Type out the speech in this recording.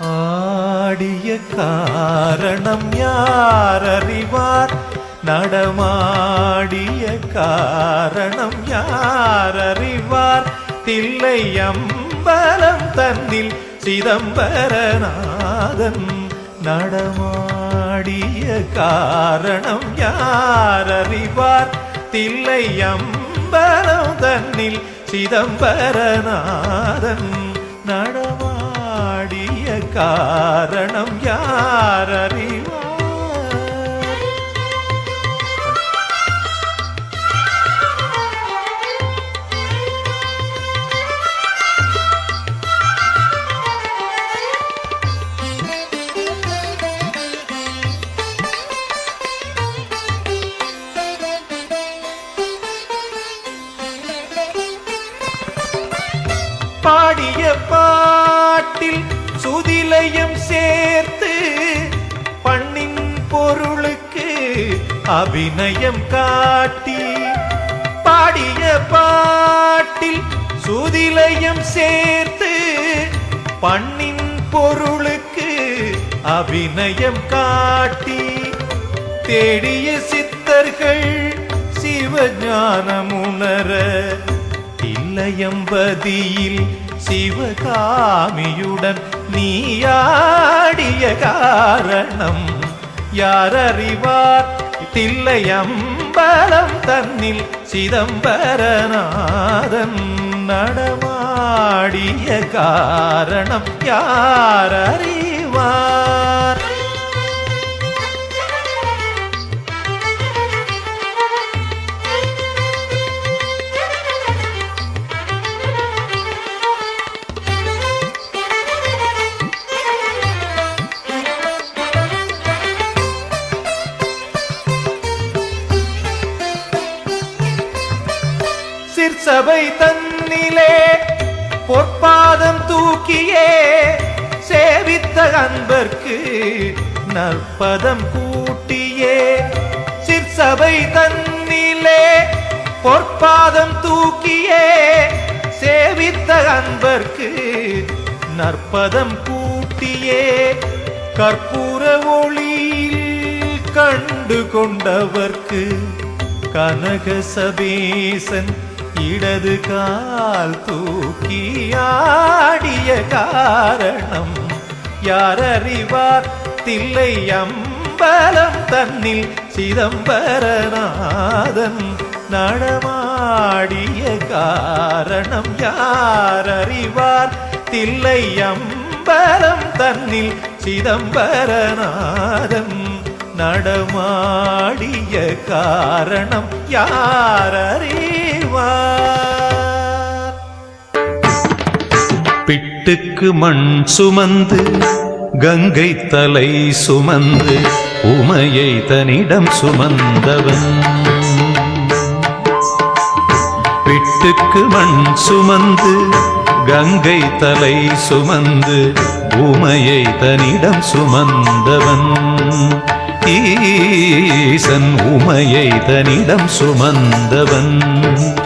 ஆடிய காரணம் யார் அறிவார் நடமாடிய காரணம் யார் அறிவார் தில்லை அம்பலம் தன்னில் சிதம்பரநாதன் நடமாடிய காரணம் யார் அறிவார் தில்லை அம்பலம் தன்னில் சிதம்பரநாதன் நட காரணம் யார் அறிவார் பாடிய பாட்டில் சுதிலையும் சேர்த்து பண்ணின் பொருளுக்கு அபிநயம் காட்டி பாடிய பாட்டில் சுதிலையும் சேர்த்து பண்ணின் பொருளுக்கு அபிநயம் காட்டி தேடிய சித்தர்கள் சிவஞானமுணர இல்லையம்பதியில் சிவகாமியுடன் நீயாடிய காரணம் யார் அறிவார் தில்லையம்பலம் தன்னில் சிதம்பரநாதன் நடமாடிய காரணம் யார் சபை தன்னிலே பொற்பாதம் தூக்கியே சேவித்த அன்பர்க்கு நற்பதம் கூட்டியே. சிற்சபை தன்னிலே பொற்பாதம் தூக்கியே சேவித்த அன்பர்க்கு நற்பதம் கூட்டியே. கற்பூர ஒளியில் கண்டு கொண்டவர்க்கு கனக சபேசன் இடது கால் தூக்கி ஆடிய காரணம். யாரறிவார்? தில்லை அம்பலம் தன்னில் சிதம்பரநாதன் நடமாடிய காரணம். யாரறிவார்? தில்லை அம்பலம் தன்னில் சிதம்பரநாதன் நடமாடிய காரணம். யாரறி செய்வார் பிட்டுக்கு மண் சுமந்து கங்கை தலை சுமந்து உமையை தன்னிடம் சுமந்தவன். பிட்டுக்கு மண் சுமந்து கங்கை தலை சுமந்து உமையை தன்னிடம் சுமந்தவன். ஈசன் உமையை தன்னிடம் சுமந்தவன்.